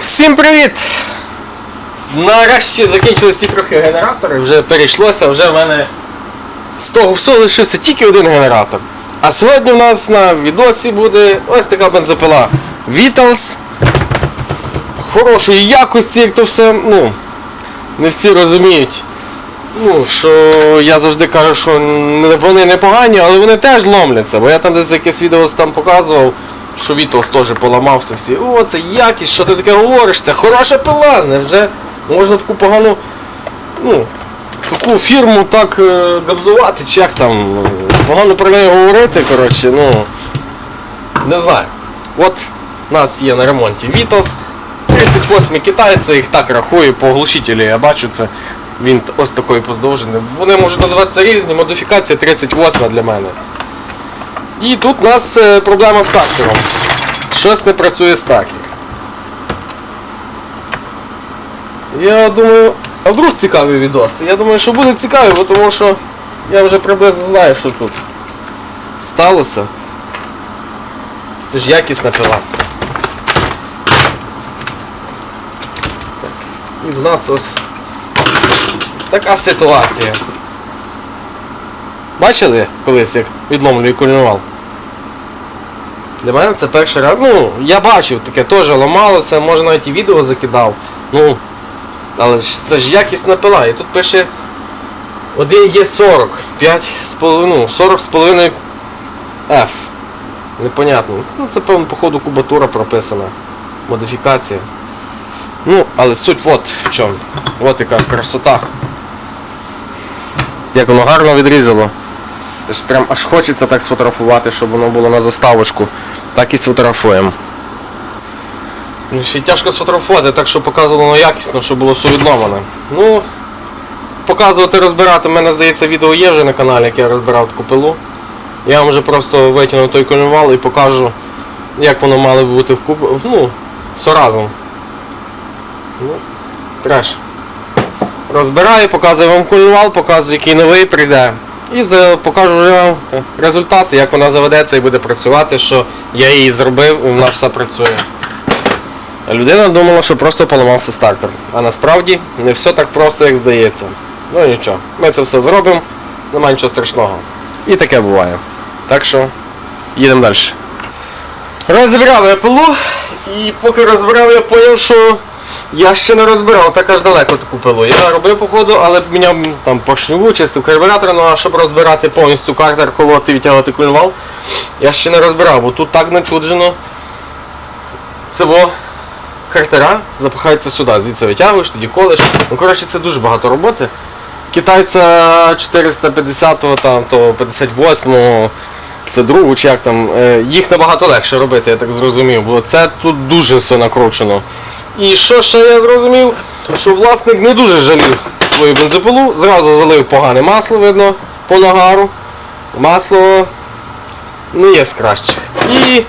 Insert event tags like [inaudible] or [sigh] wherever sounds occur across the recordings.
Всім привіт! Нарешті закінчилися трохи генератори, вже перейшлося, вже в мене з того всього лишився тільки один генератор. А сьогодні у нас на відосі буде ось така бензопила Vitals. Хорошої якості, як то все, ну, не всі розуміють. Ну, що я завжди кажу, що вони непогані, але вони теж ломляться. Бо я там десь якесь відео там показував, що Вітлс теж поламався всі. О, це якість, що ти таке говориш, це хороша пила. Невже можна таку погану, ну, таку фірму так е, габзувати, чи як там, погано про неї говорити, коротше, ну. Не знаю. От у нас є на ремонті Vitos. 38 китайці, їх так рахую, по глушителю я бачу це. Він ось такий поздовжений. Вони можуть називатися різні, модифікація 38 для мене. І тут у нас е, проблема з стартером. Щось не працює стартер. Я думаю, а вдруг цікавий відос? Я думаю, що буде цікавий, тому що я вже приблизно знаю, що тут сталося. Це ж якісна пила. І в нас ось така ситуація. Бачили колись, як відломлює кульнувал? Для мене це перший раз. Ну, я бачив, таке теж ламалося, може навіть і відео закидав. Ну, але ж це ж якісна пила. І тут пише один є 40, 5 з половиною, 40 з половиною F. Непонятно. Ну, це певно, походу, кубатура прописана. Модифікація. Ну, але суть от в чому. От яка красота. Як воно гарно відрізало. Це ж прям аж хочеться так сфотографувати, щоб воно було на заставочку. Так і сфотографуємо. Ну, Ще тяжко сфотографувати, так що показувало якісно, щоб було все відломане. Ну, показувати, розбирати, в мене здається, відео є вже на каналі, як я розбирав таку пилу. Я вам вже просто витягну той колювал і покажу, як воно мало бути в куб... ну, соразом. Ну, треш. Розбираю, показую вам колювал, показую, який новий прийде. І покажу вам як вона заведеться і буде працювати, що я її зробив і вона все працює. Людина думала, що просто поламався стартер. А насправді не все так просто, як здається. Ну нічого, ми це все зробимо, немає нічого страшного. І таке буває. Так що їдемо далі. Розбирав я пилу, і поки розбирав, я зрозумів, що я ще не розбирав так аж далеко таку пилу. Я робив походу, але міняв там поршневу, чистив карбюратор, ну а щоб розбирати повністю картер, колоти, відтягувати кульвал, я ще не розбирав, бо тут так начуджено. Цього картера запихаються сюди, звідси витягуєш, тоді колиш. Ну, коротше, це дуже багато роботи. Китайця 450-го, там, то 58-го, це другу, чи як там, е, їх набагато легше робити, я так зрозумів, бо це тут дуже все накручено. І що ще я зрозумів, що власник не дуже жалів свою бензопилу, зразу залив погане масло, видно, по нагару. Масло не є з кращих. І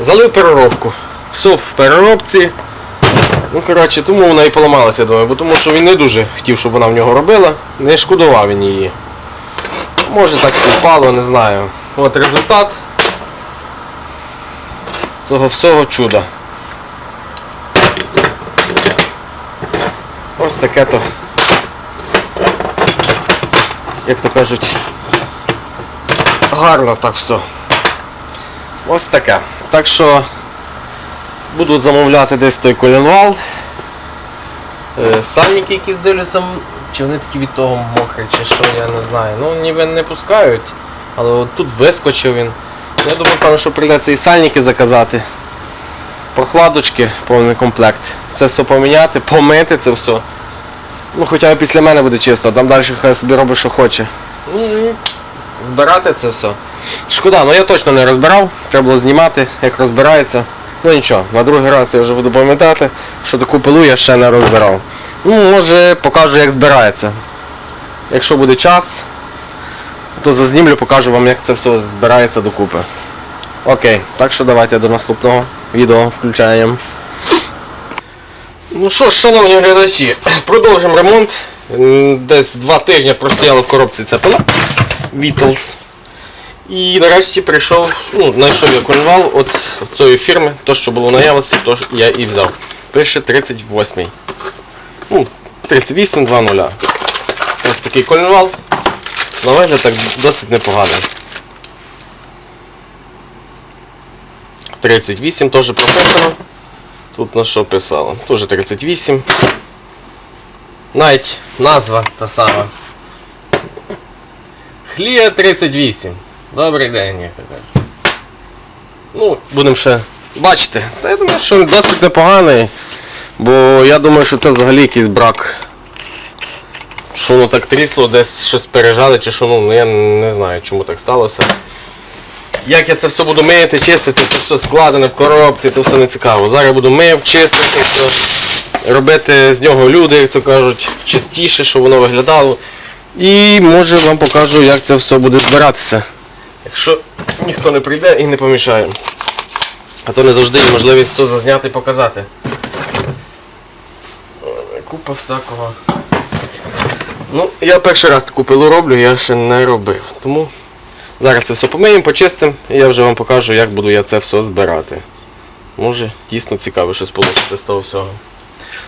залив переробку. Все в переробці. Ну, коротше, тому вона і поламалася, думаю, бо тому що він не дуже хотів, щоб вона в нього робила. Не шкодував він її. Може так співпало, не знаю. От результат цього всього чуда. Ось таке то. Як то кажуть, гарно так все. Ось таке. Так що будуть замовляти десь той колінвал. Е, Сальники якісь дивлюся, м, чи вони такі від того мокрі, чи що, я не знаю. Ну ніби не пускають, але от тут вискочив він. Я думаю, певно, що прийдеться і сальники заказати. Прохладочки, повний комплект. Це все поміняти, помити це все. Ну хоча після мене буде чисто, там далі хай собі робить, що хоче. Ну збирати це все. Шкода, ну я точно не розбирав, треба було знімати, як розбирається. Ну нічого, на другий раз я вже буду пам'ятати, що таку пилу я ще не розбирав. Ну, може покажу, як збирається. Якщо буде час, то зазнімлю, покажу вам, як це все збирається докупи. Окей, так що давайте до наступного відео включаємо. Ну що ж, шановні глядачі, [clears throat] продовжимо ремонт. Десь два тижні простояла в коробці пила Beatles. І нарешті прийшов, ну, знайшов я кульвал от цієї фірми, то, що було в наявності, то я і взяв. пише 38. Ну, 38 2.0. Ось такий коленвал. На вигляд так досить непоганий. 38 теж прописано. Тут на що писало? Теж 38. Навіть назва та сама. Хлія 38. Добрий день, як кажуть. Ну, будемо ще бачити. Та я думаю, що він досить непоганий. Бо я думаю, що це взагалі якийсь брак. Що воно так трісло, десь щось пережали, чи що, ну я не знаю, чому так сталося. Як я це все буду мити, чистити, це все складене в коробці, це все не цікаво. Зараз буду мив, чистити, все, робити з нього люди, як то кажуть, чистіше, щоб воно виглядало. І може вам покажу, як це все буде збиратися. Якщо ніхто не прийде і не помішає. А то не завжди є можливість все зазняти і показати. Купа всякого. Ну, я перший раз таку пилу роблю, я ще не робив. Тому зараз це все помиємо, почистимо, і я вже вам покажу, як буду я це все збирати. Може, дійсно цікаво, щось вийде з того всього.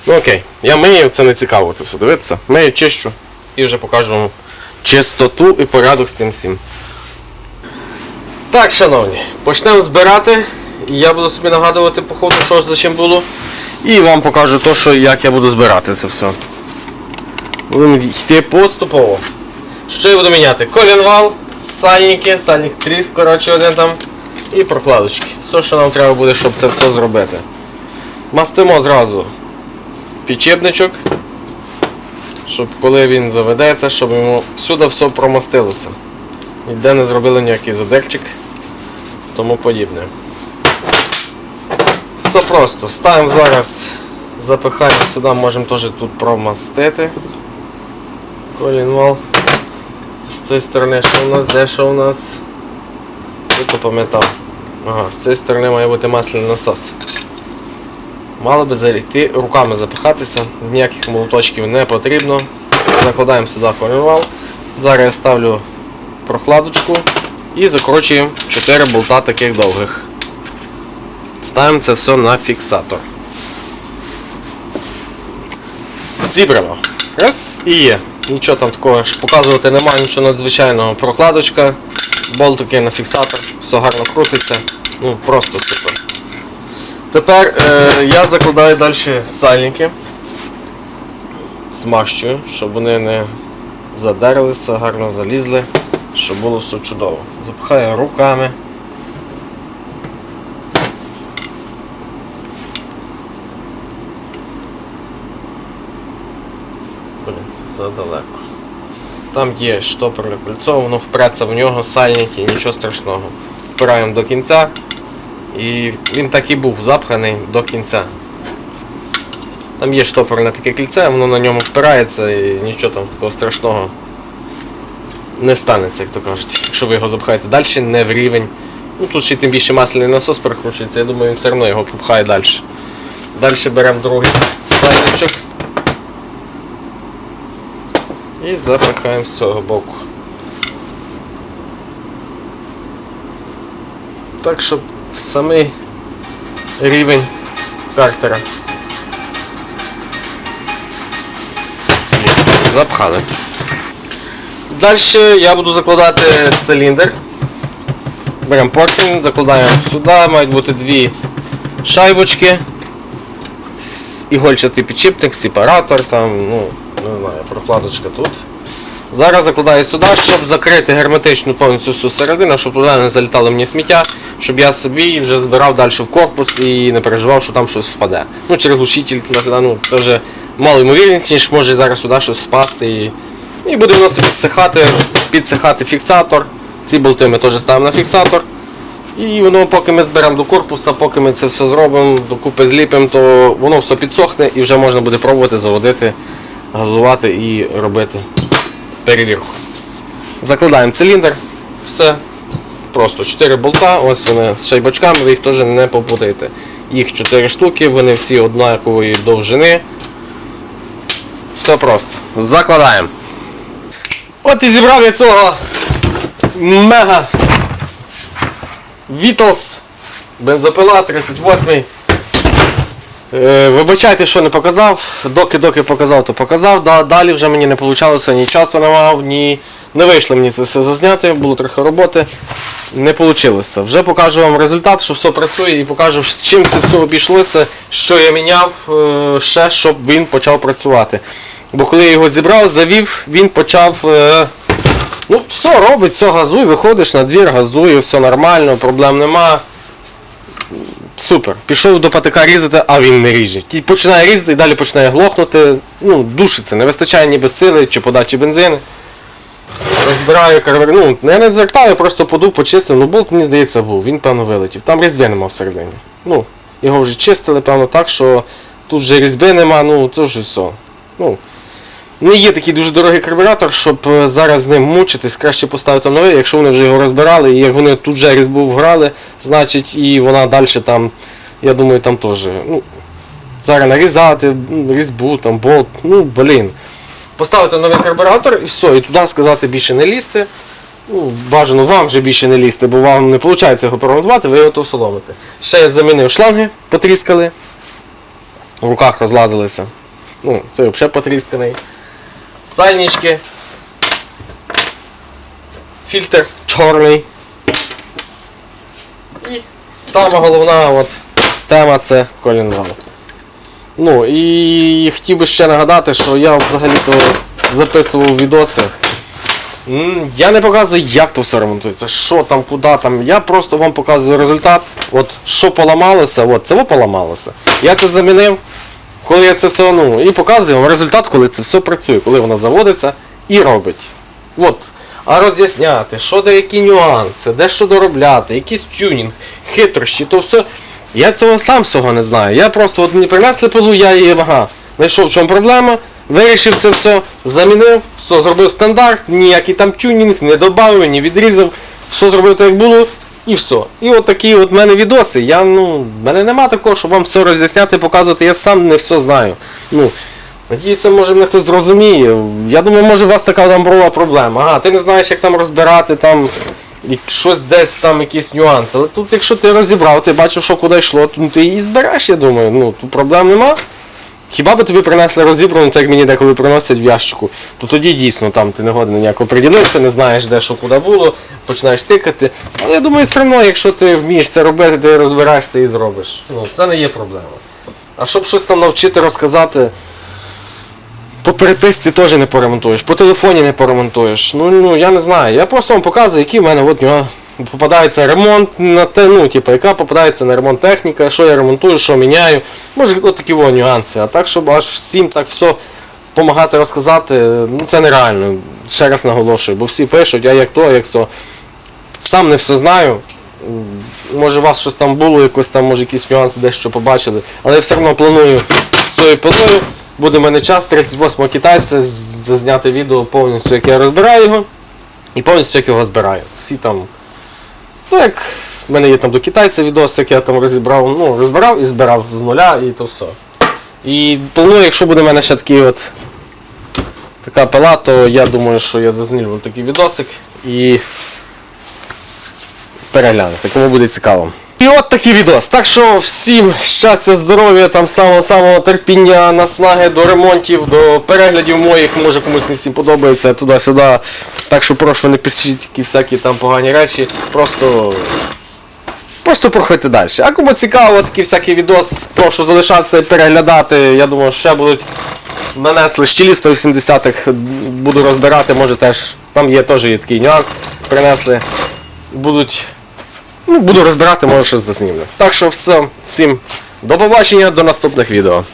Ну окей, я мию, це не цікаво це все дивитися. Мию, чищу і вже покажу вам чистоту і порядок з тим всім. Так, шановні, почнемо збирати. Я буду собі нагадувати по ходу, що ж за чим було. І вам покажу то, що, як я буду збирати це все. Будемо йти поступово. Що я буду міняти? Колінвал, сальники, сальник тріс, коротше, один там. І прокладочки. Все, що нам треба буде, щоб це все зробити. Мастимо зразу підчепничок, щоб коли він заведеться, щоб йому всюди все промастилося. Ніде не зробили ніякий задерчик, тому подібне. Все просто. Ставимо зараз, запихаємо сюди, можемо теж тут промастити. Колінвал. З цієї сторони що у нас, де що у нас? Тут пам'ятав. Ага, з цієї сторони має бути масляний насос. Мало би зайти руками запихатися, ніяких молоточків не потрібно. Закладаємо сюди колінвал. Зараз я ставлю прокладочку і закручуємо 4 болта таких довгих. Ставимо це все на фіксатор. Зібрано. Раз і є. Нічого там такого ж показувати немає, нічого надзвичайного. Прокладочка, болтики на фіксатор, все гарно крутиться. Ну, просто супер. Тепер е, я закладаю далі сальники. Змащую, щоб вони не задерлися, гарно залізли, щоб було все чудово. Запихаю руками. Блін, задалеко. Там є кольцо, воно впреться в нього, сальники, нічого страшного. Впираємо до кінця. І він так і був запханий до кінця. Там є штопорне таке кільце, воно на ньому впирається і нічого там такого страшного не станеться, як то кажуть. Якщо ви його запхаєте далі, не в рівень. Ну тут ще тим більше масляний насос перекручується, я думаю, він все одно його попхає далі. Далі беремо другий слайдичок. І запихаємо з цього боку. Так, щоб самий рівень картера. Запхали. Далі я буду закладати циліндр. Беремо поршень, закладаємо сюди, мають бути дві шайбочки, ігольчатий підчіпник, сепаратор, там, ну, не знаю, прокладочка тут. Зараз закладаю сюди, щоб закрити герметично повністю всю середину, щоб туди не залітало мені сміття, щоб я собі вже збирав далі в корпус і не переживав, що там щось впаде. Ну, через глушитель, ну, це вже мало ймовірність, ніж може зараз сюди щось впасти. І, і буде воно собі зсихати, підсихати фіксатор. Ці болти ми теж ставимо на фіксатор. І воно, поки ми зберемо до корпуса, поки ми це все зробимо, докупи зліпимо, то воно все підсохне і вже можна буде пробувати заводити, газувати і робити перевірку. Закладаємо циліндр, все. Просто 4 болта, ось вони з шайбочками, ви їх теж не попутаєте. Їх 4 штуки, вони всі однакової довжини. Все просто. Закладаємо. От і зібрав я цього мега Вітлз бензопила 38 Е, Вибачайте, що не показав. Доки-доки показав, то показав. Да, далі вже мені не вийшло, ні часу не мав, ні. Не вийшло мені це все зазняти, було трохи роботи. Не вийшло. Вже покажу вам результат, що все працює, і покажу, з чим це все обійшлося, що я міняв е, ще, щоб він почав працювати. Бо коли я його зібрав, завів, він почав. е, Ну, все робить, все газуй, виходиш на двір, газує, все нормально, проблем нема. Супер. Пішов до патика різати, а він не ріже. Ті починає різати і далі починає глохнути. Ну, душиться, не вистачає ніби сили чи подачі бензину. Розбираю карбюр. Ну, я не звертаю, просто подув, почистив. Ну, болт, мені здається, був. Він, певно, вилетів. Там різьби нема всередині. Ну, його вже чистили, певно, так, що тут вже різьби нема, ну, це вже все. Ну, не є такий дуже дорогий карбюратор, щоб е, зараз з ним мучитись, краще поставити новий, якщо вони вже його розбирали, і як вони тут же різьбу вграли, значить і вона далі там, я думаю, там теж. Ну, зараз нарізати, різьбу, там, болт, ну, блін. Поставити новий карбюратор і все, і туди сказати більше не лізти. Ну, бажано вам вже більше не лізти, бо вам не виходить його поремонтувати, ви його то соломите. Ще я замінив шланги, потріскали. В руках розлазилися. Ну, це взагалі потрісканий сальнички, фільтр чорний. І сама головна от, тема це колінгал. Ну і хотів би ще нагадати, що я взагалі-то записував відоси. Я не показую, як то все ремонтується, що там, куди там. Я просто вам показую результат. От що поламалося, от це поламалося. Я це замінив, коли я це все, ну, і показую вам результат, коли це все працює, коли воно заводиться і робить. От. А роз'ясняти, що де які нюанси, де що доробляти, якийсь тюнінг, хитрощі, то все. Я цього сам всього не знаю. Я просто от мені принесли пилу, я її ага, знайшов в чому проблема, вирішив це все, замінив, все зробив стандарт, ніякий там тюнінг, не додав, не відрізав, все зробив так як було, і все. І от такі от в мене відоси. Я, ну, в мене нема такого, щоб вам все роз'ясняти, показувати, я сам не все знаю. Ну, Надіюся, може мене хтось зрозуміє. Я думаю, може у вас така там була проблема. Ага, ти не знаєш, як там розбирати там щось десь там якісь нюанси. Але тут, якщо ти розібрав, ти бачив, що куди йшло, то ти її збереш, я думаю. Ну, тут проблем нема. Хіба би тобі принесли розібрану, так як мені деколи приносять в ящику, то тоді дійсно там ти не годен ніяк оприділитися, не знаєш, де що куди було, починаєш тикати. Але я думаю, все одно, якщо ти вмієш це робити, ти розбираєшся і зробиш. Ну, це не є проблема. А щоб щось там навчити розказати, по переписці теж не поремонтуєш, по телефоні не поремонтуєш. Ну, ну я не знаю. Я просто вам показую, які в мене от нього попадається ремонт на те, ну, типу, яка попадається на ремонт техніка, що я ремонтую, що міняю. Може такі во нюанси. А так, щоб аж всім так все допомагати розказати, ну це нереально. Ще раз наголошую, бо всі пишуть, а як то, як то. Сам не все знаю. Може у вас щось там було, якось там, може якісь нюанси дещо побачили. Але я все одно планую з цією пилою. Буде в мене час 38-го китайця зазняти відео повністю, як я розбираю його. І повністю як його збираю. Всі там. Ну як в мене є там до китайця відос, як я там розібрав, ну, розбирав і збирав з нуля і то все. І планую, якщо буде в мене ще такий от така пила, то я думаю, що я зазнімлю такий відосик і перегляну. кому буде цікаво. І от такий відос. Так що всім щастя, здоров'я, там самого самого терпіння, наснаги до ремонтів, до переглядів моїх, може комусь не всім подобається туди-сюди. Так що прошу не пишіть такі всякі там погані речі. Просто. Просто проходьте далі. А кому цікаво такі всякі відос, прошу залишатися і переглядати. Я думаю, ще будуть нанесли щілі 180-х, буду розбирати, може теж. Там є теж є такий нюанс. Принесли. Будуть Ну, буду розбирати, може щось заснімлю. Так що все, всім до побачення, до наступних відео.